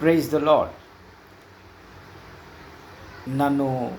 Praise the lord నన్ను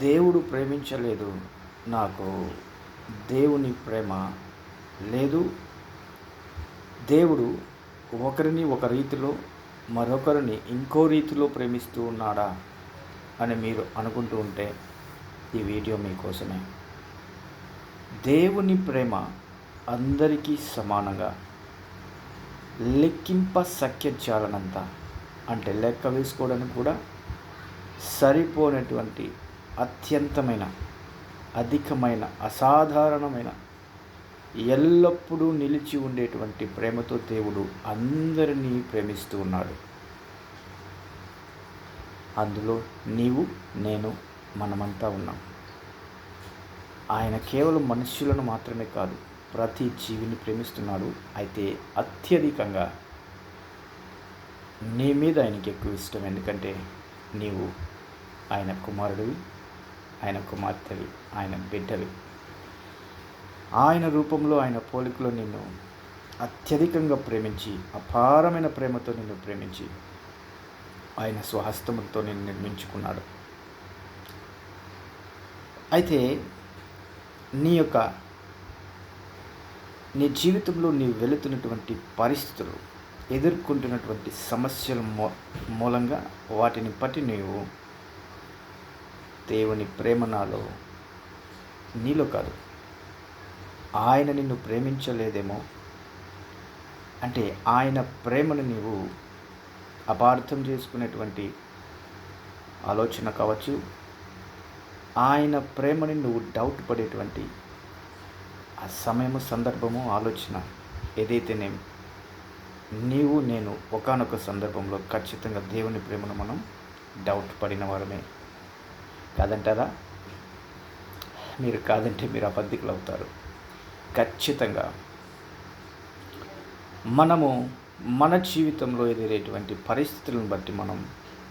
దేవుడు ప్రేమించలేదు. నాకు దేవుని ప్రేమ లేదు. దేవుడు ఒకరిని ఒక రీతిలో మరొకరిని ఇంకో రీతిలో ప్రేమిస్తూ ఉన్నాడా అని మీరు అనుకుంటూ ఉంటే ఈ వీడియో మీకోసమే. దేవుని ప్రేమ అందరికీ సమానంగా లెక్కింప సఖ్య జాలనంతా అంటే లెక్క వేసుకోవడానికి కూడా సరిపోనటువంటి అత్యంతమైన అధికమైన అసాధారణమైన ఎల్లప్పుడూ నిలిచి ఉండేటువంటి ప్రేమతో దేవుడు అందరినీ ప్రేమిస్తూ ఉన్నాడు. అందులో నీవు నేను మనమంతా ఉన్నాం. ఆయన కేవలం మనుష్యులను మాత్రమే కాదు ప్రతి జీవిని ప్రేమిస్తున్నాడు. అయితే అత్యధికంగా నీ మీద ఆయనకి ఎక్కువ ఇష్టం. ఎందుకంటే నీవు ఆయన కుమారుడివి ఆయన కుమార్తెవి ఆయన బిడ్డవి. ఆయన రూపంలో ఆయన పోలికలో నిన్ను అత్యధికంగా ప్రేమించి అపారమైన ప్రేమతో నిన్ను ప్రేమించి ఆయన స్వహస్తములతో నిన్ను నిర్మించుకున్నాడు. అయితే నీ యొక్క నీ జీవితంలో నీవు వెళుతున్నటువంటి పరిస్థితులు ఎదుర్కొంటున్నటువంటి సమస్యల మూ మూలంగా వాటిని బట్టి నీవు దేవుని ప్రేమ నాలో నీలో కాదు. ఆయన నిన్ను ప్రేమించలేదేమో? అంటే ఆయన ప్రేమను నీవు అపార్థం చేసుకునేటువంటి ఆలోచన కావచ్చు. ఆయన ప్రేమని నువ్వు డౌట్ పడేటువంటి ఆ సమయము సందర్భము ఆలోచన ఏదైతేనేమి? నీవు నేను ఒకనొక సందర్భంలో ఖచ్చితంగా దేవుని ప్రేమను మనం డౌట్ పడిన వారమే. కాదంటారా? మీరు కాదంటే మీరు అబద్ధికులు అవుతారు ఖచ్చితంగా. మనము మన జీవితంలో ఎదురేటువంటి పరిస్థితులను బట్టి మనం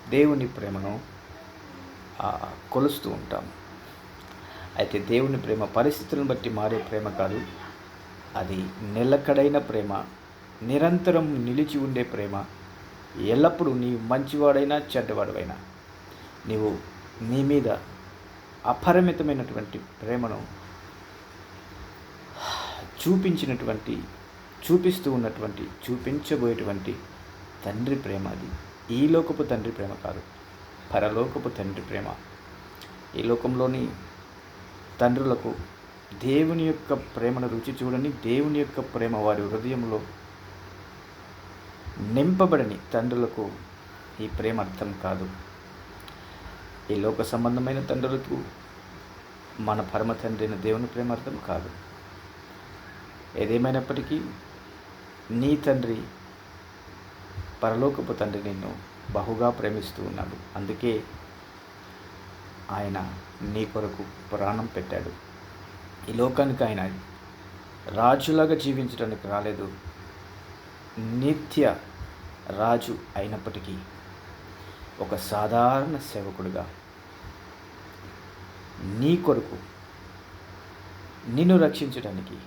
దేవుని ప్రేమను కొలుస్తూ ఉంటాం. అయితే దేవుని ప్రేమ పరిస్థితులను బట్టి మారే ప్రేమ కాదు. అది నిలకడైన ప్రేమ. నిరంతరం నిలిచి ఉండే ప్రేమ. ఎల్లప్పుడూ నీ మంచివాడైనా చెడ్డవాడైనా నీవు నీ మీద అపరిమితమైనటువంటి ప్రేమను చూపించినటువంటి చూపిస్తూ ఉన్నటువంటి చూపించబోయేటువంటి తండ్రి ప్రేమ అది. ఈ లోకపు తండ్రి ప్రేమ కాదు. పరలోకపు తండ్రి ప్రేమ. ఈ లోకంలోని తండ్రులకు దేవుని యొక్క ప్రేమను రుచి చూడని దేవుని యొక్క ప్రేమ వారి హృదయంలో నింపబడని తండ్రులకు ఈ ప్రేమ అర్థం కాదు. ఈ లోక సంబంధమైన తండ్రులకు మన పరమ తండ్రి అయిన దేవుని ప్రేమ అర్థం కాదు. ఏదేమైనప్పటికీ నీ తండ్రి పరలోకపు తండ్రి నిన్ను బహుగా ప్రేమిస్తూ ఉన్నాడు. అందుకే ఆయన నీ కొరకు ప్రాణం పెట్టాడు. ఈ లోకానికి ఆయన రాజులాగా జీవించడానికి రాలేదు. నిత్య రాజు అయినప్పటికీ ఒక సాధారణ సేవకుడుగా నీ కొరకు నిన్ను రక్షించడానికి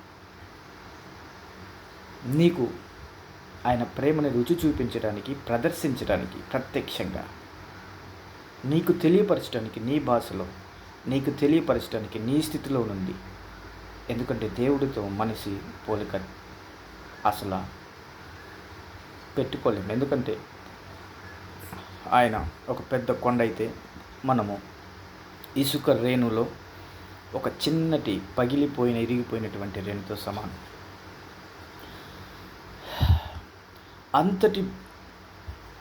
నీకు ఆయన ప్రేమను రుచి చూపించడానికి ప్రదర్శించడానికి ప్రత్యక్షంగా నీకు తెలియపరచడానికి నీ భాషలో నీకు తెలియపరచడానికి నీ స్థితిలో నుండి. ఎందుకంటే దేవుడితో మనిషి పోలిక అసలు పెట్టుకోలేము ఎందుకంటే ఆయన ఒక పెద్ద కొండ అయితే మనము ఇసుక రేణులో ఒక చిన్నటి పగిలిపోయిన ఇరిగిపోయినటువంటి రేణుతో సమానం. అంతటి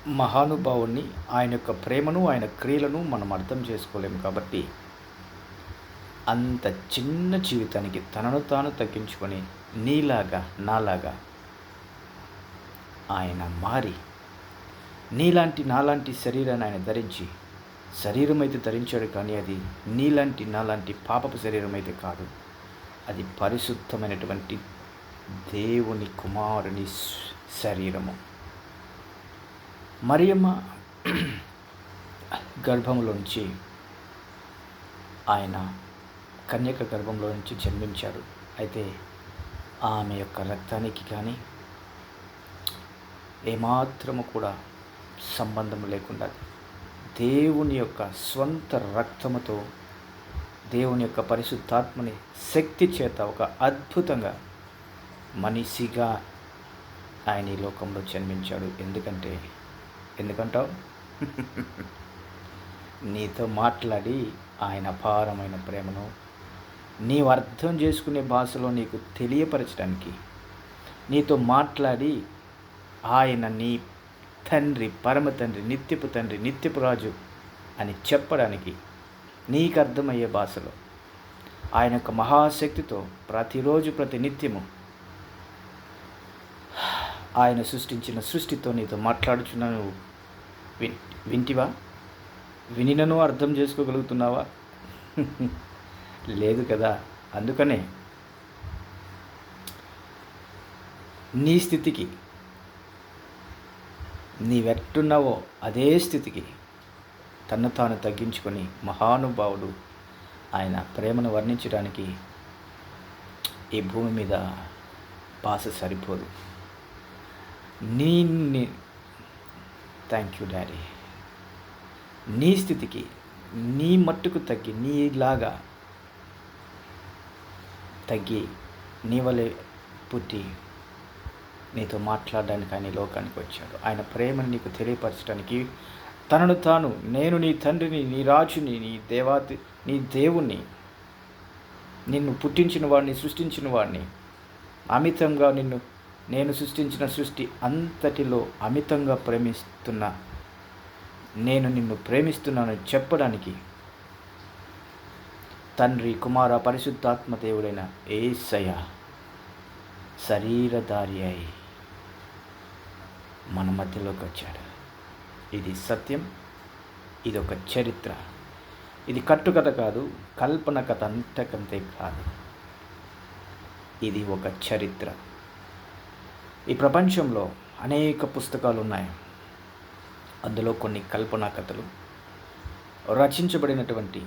మహానుభావుని ఆయన యొక్క ప్రేమను ఆయన క్రియలను మనం అర్థం చేసుకోలేము కాబట్టి అంత చిన్న జీవితానికి తనను తాను తగ్గించుకొని నీలాగా నాలాగా ఆయన మారి. నీలాంటి నాలాంటి శరీరాన్ని ఆయన ధరించి శరీరం అయితే ధరించాడు కానీ అది నీలాంటి నాలాంటి పాపపు శరీరం అయితే కాదు. అది పరిశుద్ధమైనటువంటి దేవుని కుమారుని శరీరము. మరియమ్మ గర్భంలోంచి ఆయన కన్యక గర్భంలో నుంచి జన్మించాడు. అయితే ఆమె యొక్క రక్తానికి కానీ ఏమాత్రము కూడా సంబంధం లేకుండా దేవుని యొక్క స్వంత రక్తముతో దేవుని యొక్క పరిశుద్ధాత్మని శక్తి చేత ఒక అద్భుతంగా మనిషిగా ఆయన ఈ లోకంలో జన్మించాడు. ఎందుకంటే ఎందుకంటావు? నీతో మాట్లాడి ఆయన అపారమైన ప్రేమను నీవు అర్థం చేసుకునే భాషలో నీకు తెలియపరచడానికి నీతో మాట్లాడి ఆయన నీ తండ్రి పరమ తండ్రి నిత్యపు తండ్రి నిత్యపు రాజు అని చెప్పడానికి నీకు అర్థమయ్యే భాషలో ఆయన యొక్క మహాశక్తితో ప్రతిరోజు ప్రతి నిత్యము ఆయన సృష్టించిన సృష్టితో నీతో మాట్లాడుచున్నాను. విన్ వింటివా? వినినను అర్థం చేసుకోగలుగుతున్నావా? లేదు కదా అందుకనే నీ స్థితికి నీవెట్టున్నావో అదే స్థితికి తన్ను తాను తగ్గించుకొని మహానుభావుడు ఆయన ప్రేమను వర్ణించడానికి ఈ భూమి మీద భాష సరిపోదు. నీ థ్యాంక్ యూ డాడీ నీ స్థితికి నీ మట్టుకు తగ్గి నీలాగా తగ్గి నీ వలె పుట్టి నీతో మాట్లాడడానికి ఆయన లోకానికి వచ్చాడు. ఆయన ప్రేమను నీకు తెలియపరచడానికి తనను తాను నేను నీ తండ్రిని నీ రాజుని నీ దేవాది నీ దేవుణ్ణి నిన్ను పుట్టించిన వాడిని సృష్టించిన వాడిని అమితంగా నిన్ను నేను సృష్టించిన సృష్టి అంతటిలో అమితంగా ప్రేమిస్తున్న నేను నిన్ను ప్రేమిస్తున్నానని చెప్పడానికి తండ్రి కుమార పరిశుద్ధాత్మ దేవుడైన ఏసయ శరీరధారి అయి మన మధ్యలోకి వచ్చాడు. ఇది సత్యం ఇది ఒక చరిత్ర. ఇది కట్టుకథ కాదు కల్పన కథ అంతకంతే కాదు. ఇది ఒక చరిత్ర. ఈ ప్రపంచంలో అనేక పుస్తకాలు ఉన్నాయి అందులో కొన్ని కల్పనా కథలు రచించబడినటువంటి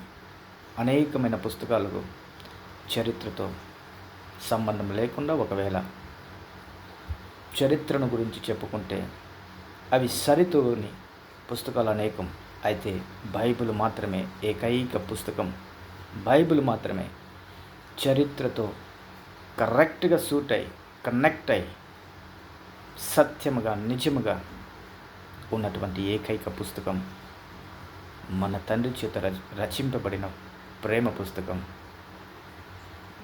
అనేకమైన పుస్తకాలకు చరిత్రతో సంబంధం లేకుండా ఒకవేళ చరిత్రను గురించి చెప్పుకుంటే అవి సరితూని పుస్తకాలు అనేకం. అయితే బైబిల్ మాత్రమే ఏకైక పుస్తకం. బైబిల్ మాత్రమే చరిత్రతో కరెక్ట్గా సూట్ అయి కనెక్ట్ అయి సత్యముగా నిజముగా ఉన్నటువంటి ఏకైక పుస్తకం. మన తండ్రి చేత రచింపబడిన ప్రేమ పుస్తకం.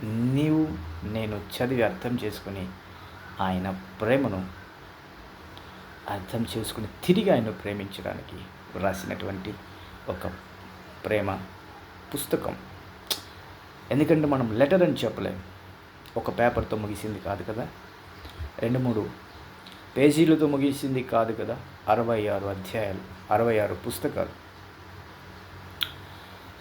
నీవు నేను చదివి అర్థం చేసుకుని ఆయన ప్రేమను అర్థం చేసుకుని తిరిగి ఆయన ప్రేమించడానికి వ్రాసినటువంటి ఒక ప్రేమ పుస్తకం. ఎందుకంటే మనం లెటర్ అని చెప్పలేం. ఒక పేపర్తో ముగిసింది కాదు కదా? రెండు మూడు పేజీలతో ముగిసింది కాదు కదా? అరవై ఆరు అధ్యాయాలు అరవై ఆరు పుస్తకాలు.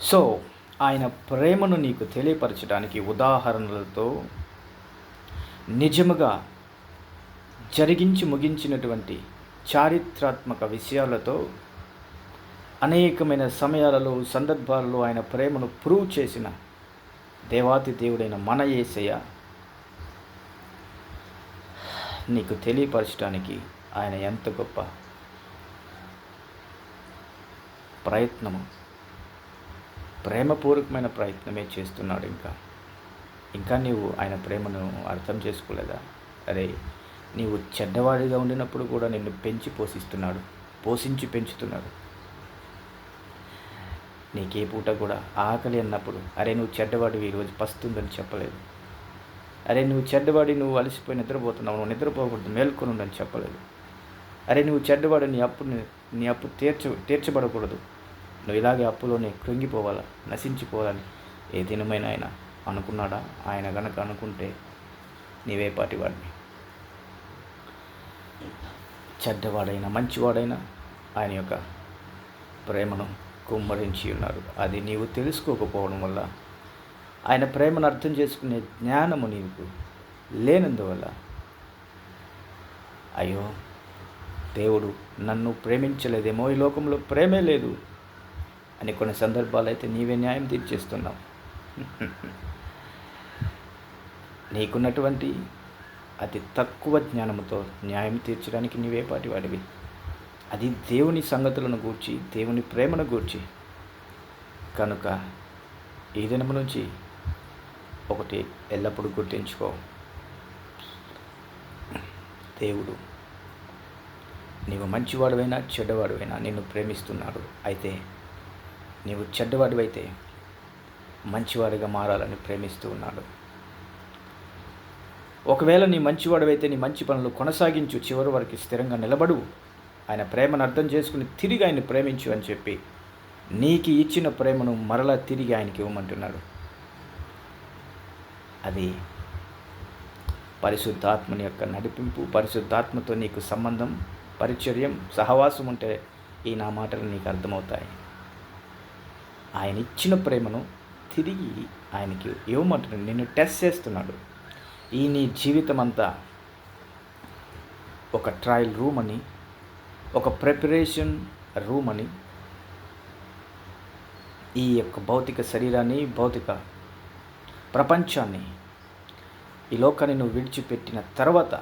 సో ఆయన ప్రేమను నీకు తెలియపరచడానికి ఉదాహరణలతో నిజముగా జరిగించి ముగించినటువంటి చారిత్రాత్మక విషయాలతో అనేకమైన సమయాలలో సందర్భాలలో ఆయన ప్రేమను ప్రూవ్ చేసిన దేవాతి దేవుడైన మన ఏసయ్య నీకు తెలియపరచడానికి ఆయన ఎంత గొప్ప ప్రయత్నము ప్రేమపూర్వకమైన ప్రయత్నమే చేస్తున్నాడు ఇంకా. ఇంకా నీవు ఆయన ప్రేమను అర్థం చేసుకోలేదా? అరే నీవు చెడ్డవాడిగా ఉండినప్పుడు కూడా నిన్ను పెంచి పోషిస్తున్నాడు పోషించి పెంచుతున్నాడు. నీకే పూట కూడా ఆకలి అన్నప్పుడు అరే నువ్వు చెడ్డవాడివి ఈరోజు పస్తుందని చెప్పలేదు. అరే నువ్వు చెడ్డవాడి నువ్వు అలసిపోయి నిద్రపోతున్నావు నువ్వు నిద్రపోకూడదు మేల్కొని ఉండని చెప్పలేదు. అరే నువ్వు చెడ్డవాడు నీ అప్పు నీ అప్పు తీర్చ తీర్చబడకూడదు. నువ్వు ఇలాగే అప్పులోనే కృంగిపోవాలా నశించిపోవాలని ఏ దినమైనా ఆయన అనుకున్నాడా? ఆయన కనుక అనుకుంటే నీవే పాటివాడిని చెడ్డవాడైనా మంచివాడైనా ఆయన యొక్క ప్రేమను కుమ్మరించి ఉన్నారు. అది నీవు తెలుసుకోకపోవడం వల్ల ఆయన ప్రేమను అర్థం చేసుకునే జ్ఞానము నీకు లేనందువల్ల అయ్యో దేవుడు నన్ను ప్రేమించలేదేమో ఈ లోకంలో ప్రేమే లేదు అని కొన్ని సందర్భాలు అయితే నీవే న్యాయం తీర్చేస్తున్నావు. నీకున్నటువంటి అతి తక్కువ జ్ఞానంతో న్యాయం తీర్చడానికి నీవే పాటి వాడివి అది దేవుని సంగతులను గూర్చి దేవుని ప్రేమను గూర్చి. కనుక ఈ దినము నుంచి ఒకటి ఎల్లప్పుడూ గుర్తించుకో. దేవుడు నీవు మంచివాడువైనా చెడ్డవాడువైనా నిన్ను ప్రేమిస్తున్నాడు. అయితే నీవు చెడ్డవాడివైతే మంచివాడిగా మారాలని ప్రేమిస్తూ ఉన్నాడు. ఒకవేళ నీ మంచివాడవైతే నీ మంచి పనులు కొనసాగించు చివరి వరకు స్థిరంగా నిలబడు. ఆయన ప్రేమను అర్థం చేసుకుని తిరిగి ఆయన ప్రేమించు అని చెప్పి నీకు ఇచ్చిన ప్రేమను మరలా తిరిగి ఆయనకి ఇవ్వమంటున్నాడు. అది పరిశుద్ధాత్మని యొక్క నడిపింపు పరిశుద్ధాత్మతో నీకు సంబంధం పరిచర్యం సహవాసం ఉంటే ఈ నా మాటలు నీకు అర్థమవుతాయి. ఆయన ఇచ్చిన ప్రేమను తిరిగి ఆయనకి ఇవ్వమంటున్నాడు. నిన్ను టెస్ట్ చేస్తున్నాడు. ఈ నీ జీవితం అంతా ఒక ట్రయల్ రూమ్ అని ఒక ప్రిపరేషన్ రూమ్ అని ఈ యొక్క భౌతిక శరీరాన్ని భౌతిక ప్రపంచాన్ని ఈ లోకాన్ని నువ్వు విడిచిపెట్టిన తర్వాత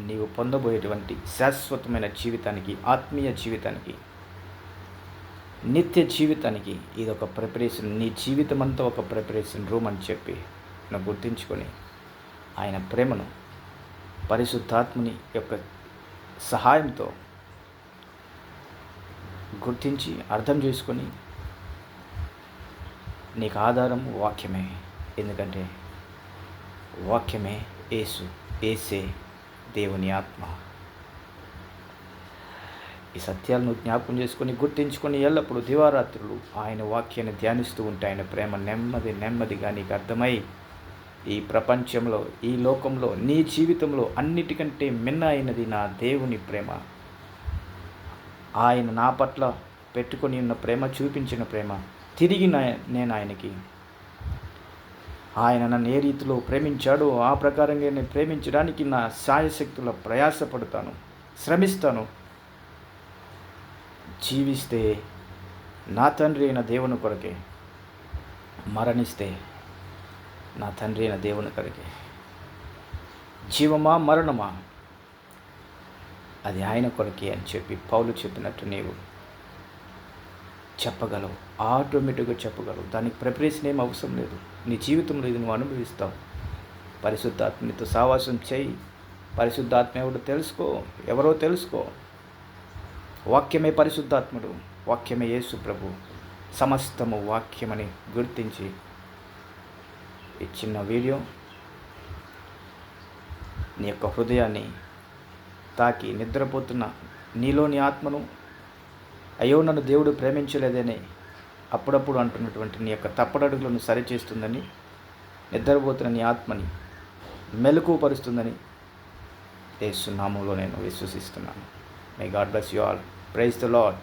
నీవు పొందబోయేటువంటి శాశ్వతమైన జీవితానికి ఆత్మీయ జీవితానికి నిత్య జీవితానికి ఇది ఒక ప్రిపరేషన్ నీ జీవితం అంతా ఒక ప్రిపరేషన్ రూమ్ అని చెప్పి నువ్వు గుర్తించుకొని ఆయన ప్రేమను పరిశుద్ధాత్ముని యొక్క సహాయంతో గుర్తించి అర్థం చేసుకొని నీకు ఆధారం వాక్యమే. ఎందుకంటే వాక్యమే ఏసు ఏసే దేవుని ఆత్మ. ఈ సత్యాలను జ్ఞాపకం చేసుకొని గుర్తించుకొని ఎల్లప్పుడూ దివారాత్రులు ఆయన వాక్యాన్ని ధ్యానిస్తూ ఉంటే ఆయన ప్రేమ నెమ్మది నెమ్మదిగా నీకు అర్థమై ఈ ప్రపంచంలో ఈ లోకంలో నీ జీవితంలో అన్నిటికంటే మిన్న అయినది నా దేవుని ప్రేమ. ఆయన నా పట్ల పెట్టుకొని ఉన్న ప్రేమ చూపించిన ప్రేమ. తిరిగి నేను ఆయనకి. ఆయన నన్ను ఏ రీతిలో ప్రేమించాడో ఆ ప్రకారంగా నేను ప్రేమించడానికి నా సాయశక్తుల ప్రయాసపడతాను శ్రమిస్తాను. జీవిస్తే నా తండ్రి అయిన దేవుని కొరకే మరణిస్తే నా తండ్రి అయిన దేవుని కొరకే జీవమా మరణమా? అది ఆయన కొరకే అని చెప్పి పౌలు చెప్పినట్టు నీవు చెప్పగలవు. ఆటోమేటిక్గా చెప్పగలవు. దానికి ప్రిపరేషన్ ఏం అవసరం లేదు. నీ జీవితంలో ఇది నువ్వు అనుభవిస్తావు. పరిశుద్ధాత్మనితో సావాసం చేయి. పరిశుద్ధాత్మ ఎవడో తెలుసుకో. ఎవరో తెలుసుకో. వాక్యమే పరిశుద్ధాత్ముడు. వాక్యమే యేసు ప్రభు. సమస్తము వాక్యమని గుర్తించి ఈ చిన్న వీడియో నీ యొక్క హృదయాన్ని తాకి నిద్రపోతున్న నీలోని ఆత్మను అయ్యో నన్ను దేవుడు ప్రేమించలేదని అప్పుడప్పుడు అంటున్నటువంటి నీ యొక్క తప్పడడుగులను సరిచేస్తుందని నిద్రపోతున్న నీ ఆత్మని మెలకుపరుస్తుందని యేసునామంలో నేను విశ్వసిస్తున్నాను. May God bless you all praise the Lord